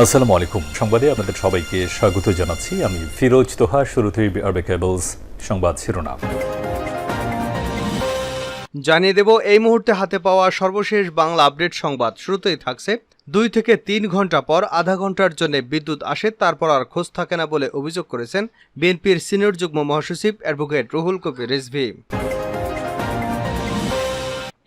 আসসালামু আলাইকুম। সংবাদে আপনাদের সবাইকে স্বাগত জানাচ্ছি। আমি ফিরোজ তোহা, শুরুতেই আরবে কেবলস সংবাদ শিরোনাম। জানিয়ে দেব, এই মুহূর্তে হাতে পাওয়া সর্বশেষ বাংলা আপডেট সংবাদ। শুরুতেই থাকছে, দুই থেকে তিন ঘণ্টা পর আধা ঘণ্টার জন্য বিদ্যুৎ আসে, তারপর আর খোঁজ থাকে না বলে অভিযোগ করেছেন বিএনপির সিনিয়র যুগ্ম মহাসচিব অ্যাডভোকেট রুহুল কবির রিজভি।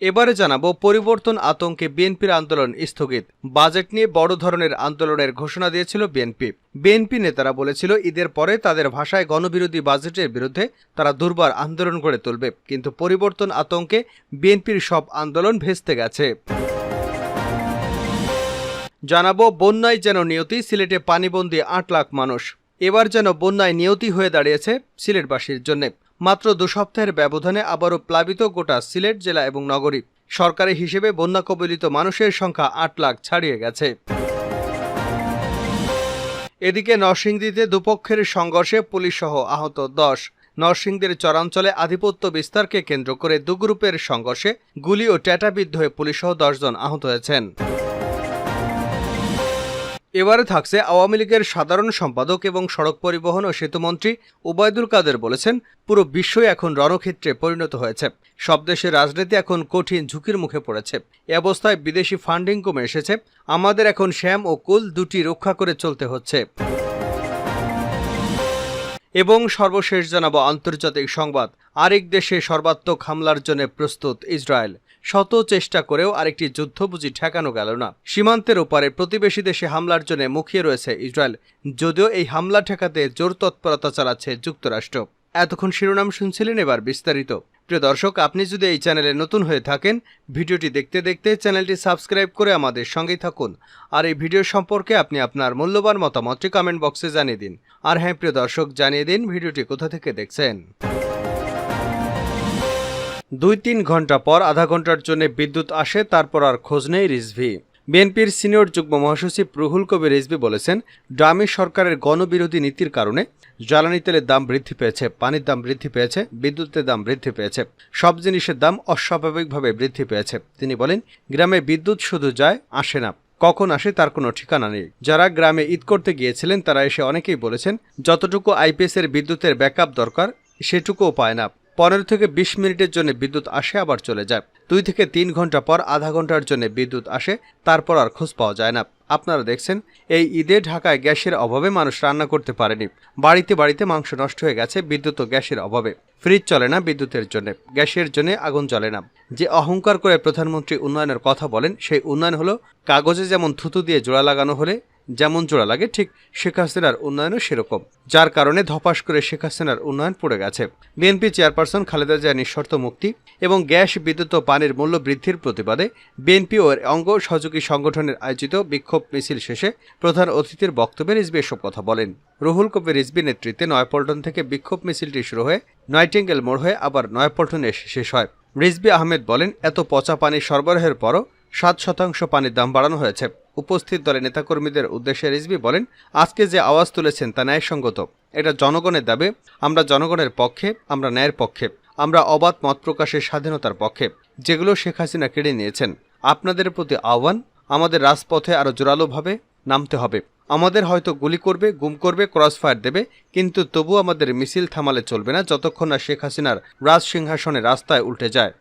এবারে জানাব পরিবর্তন আতঙ্কে বিএনপির আন্দোলন স্থগিত। বাজেট নিয়ে বড় ধরনের আন্দোলনের ঘোষণা দিয়েছিল বিএনপি। বিএনপি নেতারা বলেছিল, ঈদের পরে তাদের ভাষায় গণবিরোধী বাজেটের বিরুদ্ধে তারা দুর্বার আন্দোলন গড়ে তুলবে। কিন্তু পরিবর্তন আতঙ্কে বিএনপির সব আন্দোলন ভেস্তে গেছে। জানাব, বন্যায় যেন নিয়তি, সিলেটে পানিবন্দী আট লাখ মানুষ। এবার যেন বন্যায় নিয়তি হয়ে দাঁড়িয়েছে সিলেটবাসীর জন্য। মাত্র দু সপ্তাহের ব্যবধানে আবারও প্লাবিত গোটা সিলেট জেলা এবং নগরী। সরকারি হিসেবে বন্যা কবলিত মানুষের সংখ্যা আট লাখ ছাড়িয়ে গেছে। এদিকে নরসিংদীতে দুপক্ষের সংঘর্ষে পুলিশসহ আহত দশ। নরসিংদীর চরাঞ্চলে আধিপত্য বিস্তারকে কেন্দ্র করে দু গ্রুপের সংঘর্ষে গুলি ও ট্যাটাবিদ্ধ হয়ে পুলিশসহ দশজন আহত হয়েছেন। এবারে থাকছে আওয়ামী লীগের সাধারণ সম্পাদক এবং সড়ক পরিবহন ও সেতুমন্ত্রী ওবায়দুল কাদের বলেছেন, পুরো বিশ্বই এখন রণক্ষেত্রে পরিণত হয়েছে। সব দেশের রাজনীতি এখন কঠিন ঝুঁকির মুখে পড়েছে। এ অবস্থায় বিদেশি ফান্ডিং কমে এসেছে। আমাদের এখন শ্যাম ও কুল দুটি রক্ষা করে চলতে হচ্ছে। এবং সর্বশেষ জানাব আন্তর্জাতিক সংবাদ। আরেক দেশে সর্বাত্মক হামলার জন্য প্রস্তুত ইসরায়েল। শত চেষ্টা করেও আরেকটি যুদ্ধবুঝি ঠেকানো গেল না। সীমান্তের ওপারে প্রতিবেশী দেশে হামলার জন্য মুখিয়ে রয়েছে ইসরায়েল। যদিও এই হামলা ঠেকাতে জোর তৎপরতা চালাচ্ছে যুক্তরাষ্ট্র। এতক্ষণ শিরোনাম শুনছিলেন এবার বিস্তারিত। প্রিয় দর্শক, আপনি যদি এই চ্যানেলে নতুন হয়ে থাকেন, ভিডিওটি দেখতে দেখতে চ্যানেলটি সাবস্ক্রাইব করে আমাদের সঙ্গেই থাকুন। আর এই ভিডিও সম্পর্কে আপনি আপনার মূল্যবান মতামতটি কমেন্ট বক্সে জানিয়ে দিন। আর হ্যাঁ প্রিয় দর্শক, জানিয়ে দিন ভিডিওটি কোথা থেকে দেখছেন। দুই তিন ঘণ্টা পর আধা ঘণ্টার জন্য বিদ্যুৎ আসে, তারপর আর খোঁজ নেই রিজভি। বিএনপির সিনিয়র যুগ্ম মহাসচিব রুহুল কবির রিজভি বলেছেন ড্রামি সরকারের গণবিরোধী নীতির কারণে জ্বালানি তেলের দাম বৃদ্ধি পেয়েছে, পানির দাম বৃদ্ধি পেয়েছে, বিদ্যুতের দাম বৃদ্ধি পেয়েছে, সব জিনিসের দাম অস্বাভাবিকভাবে বৃদ্ধি পেয়েছে। তিনি বলেন, গ্রামে বিদ্যুৎ শুধু যায়, আসে না, কখন আসে তার কোনো ঠিকানা নেই। যারা গ্রামে ঈদ করতে গিয়েছিলেন, তারা এসে অনেকেই বলেছেন, যতটুকু আইপিএস এর বিদ্যুতের ব্যাকআপ দরকার, সেটুকুও পায় না। পনেরো থেকে বিশ মিনিটের জন্য বিদ্যুৎ আসে, আবার চলে যায়। দুই থেকে তিন ঘণ্টা পর আধা ঘণ্টার জন্য বিদ্যুৎ আসে, তারপর আর খোঁজ পাওয়া যায় না। আপনারা দেখছেন, এই ঈদে ঢাকায় গ্যাসের অভাবে মানুষ রান্না করতে পারেনি। বাড়িতে বাড়িতে মাংস নষ্ট হয়ে গেছে, বিদ্যুৎ ও গ্যাসের অভাবে। ফ্রিজ চলে না বিদ্যুতের জন্য, গ্যাসের জন্য আগুন জ্বলে না। যে অহংকার করে প্রধানমন্ত্রী উন্নয়নের কথা বলেন, সেই উন্নয়ন হলো কাগজে যেমন থুতু দিয়ে জোড়া লাগানো হলে যেমন জোড়া লাগে, ঠিক শেখ হাসিনার উন্নয়নও সেরকম। যার কারণে ধপাস করে শেখ হাসিনার উন্নয়ন পড়ে গেছে। বিএনপি চেয়ারপারসন খালেদা জিয়া নিঃশর্ত মুক্তি এবং গ্যাস, বিদ্যুৎ ও পানির মূল্য বৃদ্ধির প্রতিবাদে বিএনপি ও অঙ্গ সহযোগী সংগঠনের আয়োজিত বিক্ষোভ মিছিল শেষে প্রধান অতিথির বক্তব্যে রিজবি এসব কথা বলেন। রুহুল কবির রিজবি নেতৃত্বে নয়াপল্টন থেকে বিক্ষোভ মিছিলটি শুরু হয়ে নাইটিঙ্গেল মোড় হয়ে আবার নয়াপল্টনে এসে শেষ হয়। রিজবি আহমেদ বলেন, এত পচা পানি সরবরাহের পরও সাত শতাংশ পানির দাম বাড়ানো হয়েছে। উপস্থিত দলের নেতাকর্মীদের উদ্দেশ্যে রিজভি বলেন, আজকে যে আওয়াজ তুলেছেন তা ন্যায়সঙ্গত। এটা জনগণের দাবি, আমরা জনগণের পক্ষে, আমরা ন্যায়ের পক্ষে, আমরা অবাধ মত প্রকাশের স্বাধীনতার পক্ষে, যেগুলো শেখ হাসিনা কেড়ে নিয়েছেন। আপনাদের প্রতি আহ্বান, আমাদের রাজপথে আরও জোরালোভাবে নামতে হবে। আমাদের হয়তো গুলি করবে, গুম করবে ক্রস ফায়ার দেবে, কিন্তু তবু আমাদের মিছিল থামালে চলবে না যতক্ষণ না শেখ হাসিনার রাজ সিংহাসনে রাস্তায় উল্টে যায়।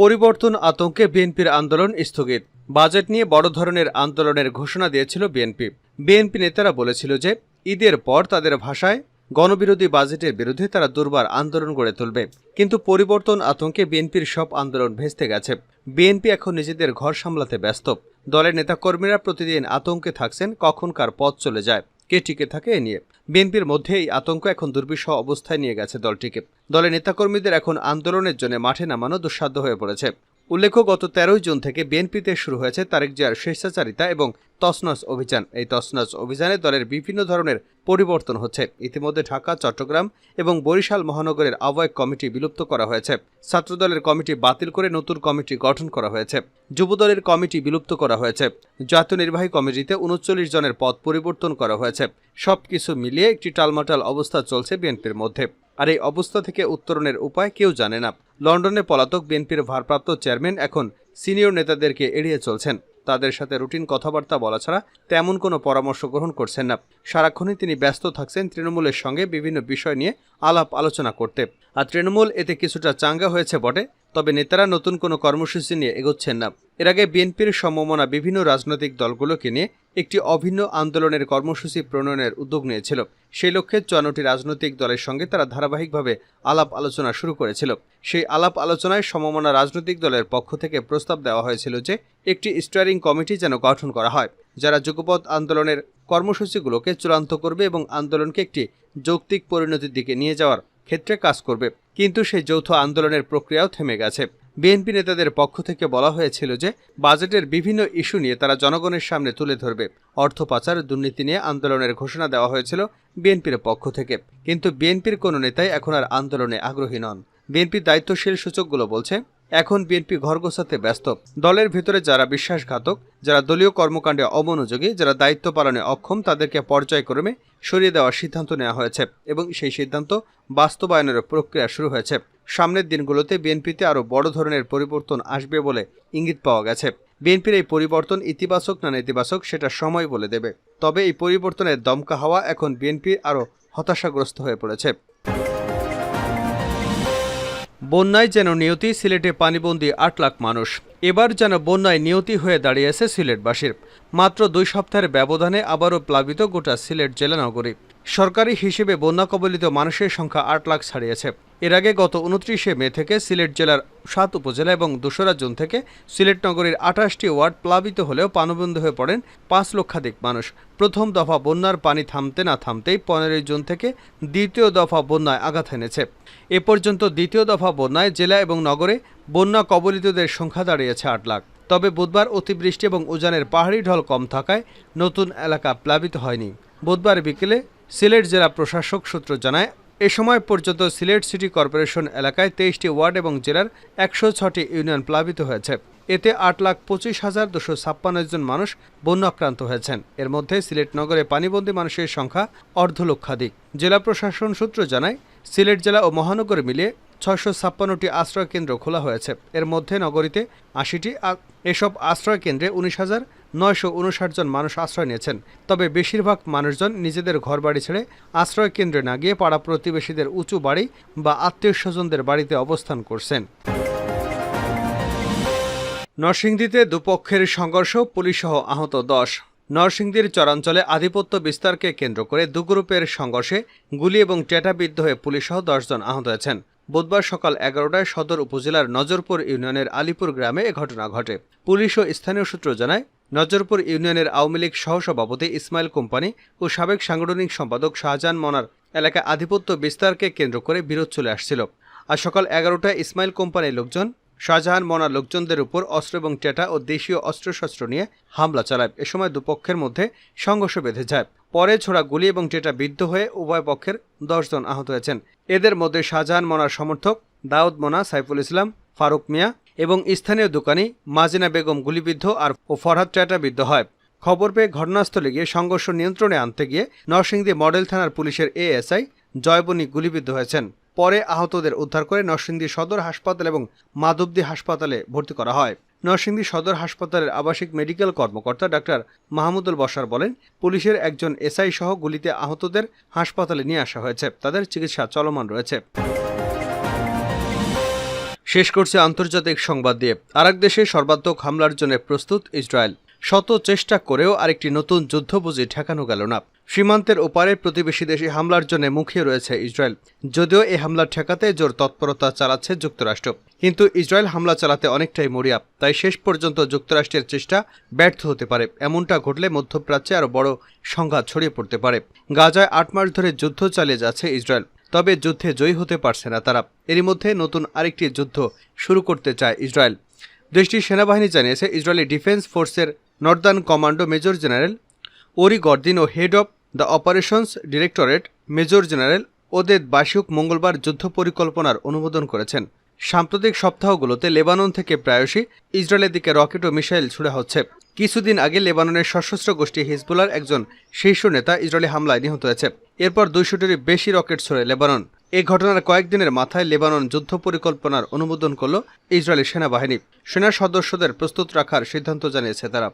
পরিবর্তন আতঙ্কে বিএনপির আন্দোলন স্থগিত। বাজেট নিয়ে বড় ধরনের আন্দোলনের ঘোষণা দিয়েছিল বিএনপি। বিএনপি নেতারা বলেছিল যে, ঈদের পর তাদের ভাষায় গণবিরোধী বাজেটের বিরুদ্ধে তারা দুর্বার আন্দোলন গড়ে তুলবে। কিন্তু পরিবর্তন আতঙ্কে বিএনপির সব আন্দোলন ভেস্তে গেছে। বিএনপি এখন নিজেদের ঘর সামলাতে ব্যস্ত। দলের নেতাকর্মীরা প্রতিদিন আতঙ্কে থাকছেন কখন কার পথ চলে যায়। কে টিকে থাকে এ নিয়ে। বিএনপির মধ্যে এই আতঙ্ক এখন দুর্বিষহ অবস্থায় নিয়ে গেছে দলটিকে। দলের নেতাকর্মীদের এখন আন্দোলনের জন্য মাঠে নামানো দুঃসাধ্য হয়ে পড়েছে। উল্লেখ্য, গত তেরোই জুন থেকে বিএনপিতে শুরু হয়েছে তারেক জিয়ার স্বেচ্ছাচারিতা এবং তসনস অভিযান। এই তসনস অভিযানে দলের বিভিন্ন ধরনের পরিবর্তন হচ্ছে। ইতিমধ্যে ঢাকা, চট্টগ্রাম এবং বরিশাল মহানগরের আহ্বায়ক কমিটি বিলুপ্ত করা হয়েছে। ছাত্রদলের কমিটি বাতিল করে নতুন কমিটি গঠন করা হয়েছে। যুবদলের কমিটি বিলুপ্ত করা হয়েছে। জাতীয় নির্বাহী কমিটিতে উনচল্লিশ জনের পদ পরিবর্তন করা হয়েছে। সবকিছু মিলিয়ে একটি টালমাটাল অবস্থা চলছে বিএনপির মধ্যে। আর এই অবস্থা থেকে উত্তরণের উপায় কেউ জানে না। লন্ডনে পলাতক বিএনপির ভারপ্রাপ্ত চেয়ারম্যান এখন সিনিয়র নেতাদেরকে এড়িয়ে চলছেন। তাদের সাথে রুটিন কথাবার্তা বলা ছাড়া তেমন কোনো পরামর্শ গ্রহণ করছেন না। সারাক্ষণই তিনি ব্যস্ত থাকছেন তৃণমূলের সঙ্গে বিভিন্ন বিষয় নিয়ে আলাপ আলোচনা করতে। আর তৃণমূল এতে কিছুটা চাঙ্গা হয়েছে বটে তবে নেতারা নতুন কোনো কর্মসূচি নিয়ে এগোচ্ছেন না। এর আগে বিএনপির সমমনা বিভিন্ন রাজনৈতিক দলগুলোকে নিয়ে একটি অভিন্ন আন্দোলনের কর্মসূচি প্রণয়নের উদ্যোগ নিয়েছিল। সেই লক্ষ্যে চুয়ান্নটি রাজনৈতিক দলের সঙ্গে তারা ধারাবাহিকভাবে আলাপ আলোচনা শুরু করেছিল। সেই আলাপ আলোচনায় সমমনা রাজনৈতিক দলের পক্ষ থেকে প্রস্তাব দেওয়া হয়েছিল যে একটি স্টিয়ারিং কমিটি যেন গঠন করা হয়, যারা যুগপৎ আন্দোলনের কর্মসূচিগুলোকে চূড়ান্ত করবে এবং আন্দোলনকে একটি যৌক্তিক পরিণতির দিকে নিয়ে যাওয়ার ক্ষেত্রে কাজ করবে। কিন্তু সেই যৌথ আন্দোলনের প্রক্রিয়াও থেমে গেছে। বিএনপি নেতাদের পক্ষ থেকে বলা হয়েছিল যে, বাজেটের বিভিন্ন ইস্যু নিয়ে তারা জনগণের সামনে তুলে ধরবে। অর্থ পাচার, দুর্নীতি নিয়ে আন্দোলনের ঘোষণা দেওয়া হয়েছিল বিএনপির পক্ষ থেকে। কিন্তু বিএনপির কোনো নেতাই এখন আর আন্দোলনে আগ্রহী নন। বিএনপির দায়িত্বশীল সূচকগুলো বলছে এখন বিএনপি ঘর গোছাতে ব্যস্ত। দলের ভিতরে যারা বিশ্বাসঘাতক, যারা দলীয় কর্মকাণ্ডে অমনোযোগী, যারা দায়িত্ব পালনে অক্ষম, তাদেরকে পর্যায়ক্রমে সরিয়ে দেওয়ার সিদ্ধান্ত নেওয়া হয়েছে এবং সেই সিদ্ধান্ত বাস্তবায়নের প্রক্রিয়া শুরু হয়েছে। সামনের দিনগুলোতে বিএনপিতে আরও বড় ধরনের পরিবর্তন আসবে বলে ইঙ্গিত পাওয়া গেছে। বিএনপির এই পরিবর্তন ইতিবাচক না নেতিবাচক সেটা সময় বলে দেবে। তবে এই পরিবর্তনের দমকা হাওয়া এখন বিএনপি আরও হতাশাগ্রস্ত হয়ে পড়েছে। বন্যায় যেন নিয়তি সিলেটে পানিবন্দি আট লাখ মানুষ। এবার যেন বন্যায় নিয়তি হয়ে দাঁড়িয়েছে সিলেটবাসীর। মাত্র দুই সপ্তাহের ব্যবধানে আবারও প্লাবিত গোটা সিলেট জেলা নগরী সরকারি হিসেবে বন্যা কবলিত মানুষের সংখ্যা আট লাখ ছাড়িয়েছে। এর আগে গত উনত্রিশে মে থেকে সিলেট জেলার সাত উপজেলা এবং দোসরা জুন থেকে সিলেট নগরীর আঠাশটি ওয়ার্ড প্লাবিত হলেও পানবন্ধ হয়ে পড়েন পাঁচ লক্ষাধিক মানুষ। প্রথম দফা বন্যার পানি থামতে না থামতেই পনেরোই জুন থেকে দ্বিতীয় দফা বন্যায় আঘাত এনেছে। এ পর্যন্ত দ্বিতীয় দফা বন্যায় জেলা এবং নগরে বন্যা কবলিতদের সংখ্যা দাঁড়িয়েছে আট লাখ। তবে বুধবার অতিবৃষ্টি এবং উজানের পাহাড়ি ঢল কম থাকায় নতুন এলাকা প্লাবিত হয়নি। বুধবার বিকেলে সিলেট জেলা প্রশাসক সূত্র জানায়, এ সময় পর্যন্ত সিলেট সিটি কর্পোরেশন এলাকায় তেইশটি ওয়ার্ড এবং জেলার একশো ছটি ইউনিয়ন প্লাবিত হয়েছে। এতে আট লাখ পঁচিশ হাজার দুশো ছাপ্পান্ন জন মানুষ বন্যাক্রান্ত হয়েছেন। এর মধ্যে সিলেট নগরে পানিবন্দী মানুষের সংখ্যা অর্ধলক্ষাধিক। জেলা প্রশাসন সূত্র জানায়, সিলেট জেলা ও মহানগর মিলিয়ে ছয়শো ছাপ্পান্নটি আশ্রয় কেন্দ্র খোলা হয়েছে। এর মধ্যে নগরীতে আশিটি এসব আশ্রয় কেন্দ্রে উনিশ হাজার নয়শো উনষাট জন মানুষ আশ্রয় নিয়েছেন। তবে বেশিরভাগ মানুষজন নিজেদের ঘরবাড়ি ছেড়ে আশ্রয় কেন্দ্রে না গিয়ে পাড়া প্রতিবেশীদের উঁচু বাড়ি বা আত্মীয় স্বজনদের বাড়িতে অবস্থান করছেন। নরসিংদীতে দুপক্ষের সংঘর্ষ, পুলিশসহ আহত দশ। নরসিংদীর চরাঞ্চলে আধিপত্য বিস্তারকে কেন্দ্র করে দু গ্রুপের সংঘর্ষে গুলি এবং টেটাবিদ্ধ হয়ে পুলিশসহ দশজন আহত হয়েছেন। বুধবার সকাল এগারোটায় সদর উপজেলার নজরপুর ইউনিয়নের আলিপুর গ্রামে এ ঘটনা ঘটে। পুলিশ ও স্থানীয় সূত্র জানায় নজরপুর ইউনিয়নের আওয়ামী লীগ সহসভাপতি ইসমাইল কোম্পানি ও সাবেক সাংগঠনিক সম্পাদক শাহজাহান মনার এলাকায় আধিপত্য বিস্তারকে কেন্দ্র করে বিরোধ চলে আসছিল। আর সকাল এগারোটায় ইসমাইল কোম্পানির লোকজন, শাহজাহান মনার লোকজনদের উপর অস্ত্র এবং টেটা ও দেশীয় অস্ত্রশস্ত্র নিয়ে হামলা চালায়। এ সময় দুপক্ষের মধ্যে সংঘর্ষ বেঁধে যায়। পরে ছোড়া গুলি এবং টেটা বিদ্ধ হয়ে উভয় পক্ষের দশজন আহত হয়েছেন। এদের মধ্যে শাহজাহান মনার সমর্থক, দাউদ মোনা, সাইফুল ইসলাম, ফারুক মিয়া এবং স্থানীয় দোকানি মাজিনা বেগম গুলিবিদ্ধ আর ও ফরহাদ টেটাবিদ্ধ হয়। খবর পেয়ে ঘটনাস্থলে গিয়ে সংঘর্ষ নিয়ন্ত্রণে আনতে গিয়ে নরসিংদী মডেল থানার পুলিশের এএসআই জয়বনী গুলিবিদ্ধ হয়েছেন। পরে আহতদের উদ্ধার করে নরসিংদী সদর হাসপাতাল এবং মাধবদী হাসপাতালে ভর্তি করা হয়। নরসিংদী সদর হাসপাতালের আবাসিক মেডিকেল কর্মকর্তা ডাক্তার মাহমুদুল বসার বলেন, পুলিশের একজন এসআই সহ গুলিতে আহতদের হাসপাতালে নিয়ে আসা হয়েছে। তাদের চিকিৎসা চলমান রয়েছে। শেষ করছে আন্তর্জাতিক সংবাদ দিয়ে। আরেক দেশে সর্বাত্মক হামলার জন্য প্রস্তুত ইসরায়েল। শত চেষ্টা করেও আরেকটি নতুন যুদ্ধবুঝি ঠেকানো গেল না। সীমান্তের ওপারে প্রতিবেশী দেশে হামলার জন্য মুখিয়ে রয়েছে ইসরায়েল। যদিও এই হামলা ঠেকাতে জোর তৎপরতা চালাচ্ছে যুক্তরাষ্ট্র। কিন্তু ইসরায়েল হামলা চালাতে অনেকটাই মরিয়া। তাই শেষ পর্যন্ত যুক্তরাষ্ট্রের চেষ্টা ব্যর্থ হতে পারে। এমনটা ঘটলে মধ্যপ্রাচ্যে আরও বড় সংঘাত ছড়িয়ে পড়তে পারে। গাজায় আট মাস ধরে যুদ্ধ চালিয়ে যাচ্ছে ইসরায়েল। তবে যুদ্ধে জয়ী হতে পারছে না তারা। এরই মধ্যে নতুন আরেকটি যুদ্ধ শুরু করতে চায় ইসরায়েল। দেশটির সেনাবাহিনী জানিয়েছে, ইসরায়েলি ডিফেন্স ফোর্সের northern commando major general Ori Gordin O head of the operations directorate major general Oded Basuk মঙ্গলবার যুদ্ধ পরিকল্পনার অনুমোদন করেছেন। সাম্প্রতিক সপ্তাহগুলোতে লেবানন থেকে প্রায়শই ইসরায়েলের দিকে রকেট ও মিসাইল ছুড়ে হচ্ছে। কিছুদিন আগে লেবাননের সশস্ত্র গোষ্ঠী হিজবুলার একজন শীর্ষ নেতা ইসরায়েলি হামলায় নিহত হয়েছে। এরপর দুইশোটির বেশি রকেট ছড়ে লেবানন। এ ঘটনার কয়েকদিনের মাথায় লেবানন যুদ্ধ পরিকল্পনার অনুমোদন করল ইসরায়েলি সেনাবাহিনী। সেনা সদস্যদের প্রস্তুত রাখার সিদ্ধান্ত জানিয়েছে তারা।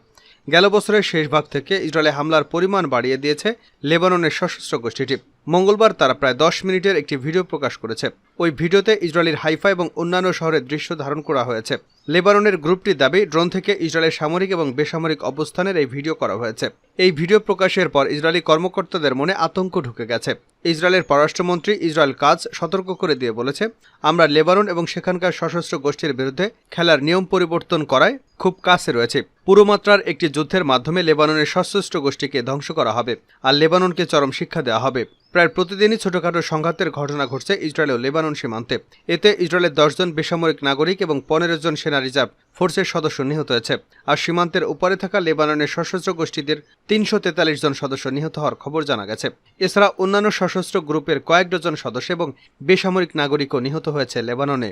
গেল বছরের শেষ ভাগ থেকে ইসরায়েলে হামলার পরিমাণ বাড়িয়ে দিয়েছে লেবাননের সশস্ত্র গোষ্ঠীটি। মঙ্গলবার তারা প্রায় দশ মিনিটের একটি ভিডিও প্রকাশ করেছে। ওই ভিডিওতে ইসরায়েলের হাইফা এবং অন্যান্য শহরের দৃশ্য ধারণ করা হয়েছে। লেবাননের গ্রুপটির দাবি, ড্রোন থেকে ইসরায়েলের সামরিক এবং বেসামরিক অবস্থানের এই ভিডিও করা হয়েছে। এই ভিডিও প্রকাশের পর ইসরায়েলি কর্মকর্তাদের মনে আতঙ্ক ঢুকে গেছে। ইসরায়েলের পররাষ্ট্রমন্ত্রী ইসরায়েল কাজ সতর্ক করে দিয়ে বলেছে, আমরা লেবানন এবং সেখানকার সশস্ত্র গোষ্ঠীর বিরুদ্ধে খেলার নিয়ম পরিবর্তন করায় খুব কাছে রয়েছে। পুরোমাত্রার একটি যুদ্ধের মাধ্যমে লেবাননের সশস্ত্র গোষ্ঠীকে ধ্বংস করা হবে আর লেবাননকে চরম শিক্ষা দেওয়া হবে। প্রায় প্রতিদিনই ছোটখাটো সংঘাতের ঘটনা ঘটছে ইসরায়েল ও লেবানন সীমান্তে। এতে ইসরায়েলের দশজন বেসামরিক নাগরিক এবং পনেরো জন সেনা রিজার্ভ ফোর্সের সদস্য নিহত হয়েছে। আর সীমান্তের উপরে থাকা লেবাননের সশস্ত্র গোষ্ঠীদের তিনশো তেতাল্লিশ জন সদস্য নিহত হওয়ার খবর জানা গেছে। এছাড়া অন্যান্য সশস্ত্র গ্রুপের কয়েক ডজন সদস্য এবং বেসামরিক নাগরিকও নিহত হয়েছে লেবাননে।